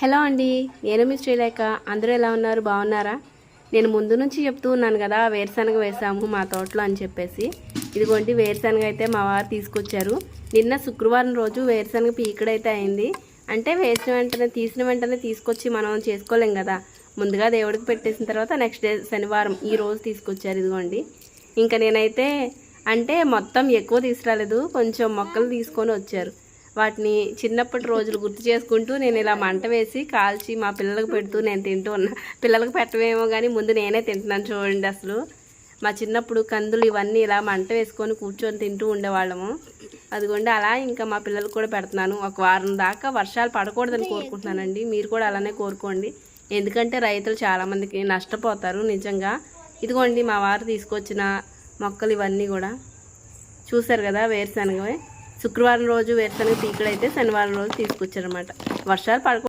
Hello అండి నేను మీ శ్రీలేఖ. అందరూ ఎలా ఉన్నారు? బాగున్నారా? నేను ముందు నుంచి చెప్తూ ఉన్నాను కదా వేరుశనగ వేసాము మా తోటలో అని చెప్పేసి. ఇదిగోండి వేరుశనగ అయితే మా వారు తీసుకొచ్చారు. నిన్న శుక్రవారం రోజు వేరుశనగ పీకడైతే అయింది. అంటే వేసిన వెంటనే తీసిన వెంటనే తీసుకొచ్చి మనం చేసుకోలేం కదా. ముందుగా దేవుడికి పెట్టేసిన తర్వాత నెక్స్ట్ డే శనివారం ఈ రోజు తీసుకొచ్చారు ఇదిగోండి. ఇంకా నేనైతే అంటే మొత్తం ఎక్కువ తీసుకురాలేదు. కొంచెం మొక్కలు తీసుకొని వచ్చారు. వాటిని చిన్నప్పటి రోజులు గుర్తు చేసుకుంటూ నేను ఇలా మంట వేసి కాల్చి మా పిల్లలకు పెడుతూ నేను తింటూ ఉన్నా. పిల్లలకు పెట్టమేమో కానీ ముందు నేనే తింటున్నాను చూడండి అసలు. మా చిన్నప్పుడు కందులు ఇవన్నీ ఇలా మంట వేసుకొని కూర్చొని తింటూ ఉండేవాళ్ళము. అదిగోండి అలా ఇంకా మా పిల్లలకు కూడా పెడుతున్నాను. ఒక వారం దాకా వర్షాలు పడకూడదని కోరుకుంటున్నానండి. మీరు కూడా అలానే కోరుకోండి. ఎందుకంటే రైతులు చాలామందికి నష్టపోతారు నిజంగా. ఇదిగోండి మా వారు తీసుకొచ్చిన మొక్కలు ఇవన్నీ కూడా. చూశారు కదా వేరుశనగవే. శుక్రవారం రోజు వేరుశనగ అయితే శనివారం రోజు తీసుకొచ్చారనమాట వర్షాలు పడక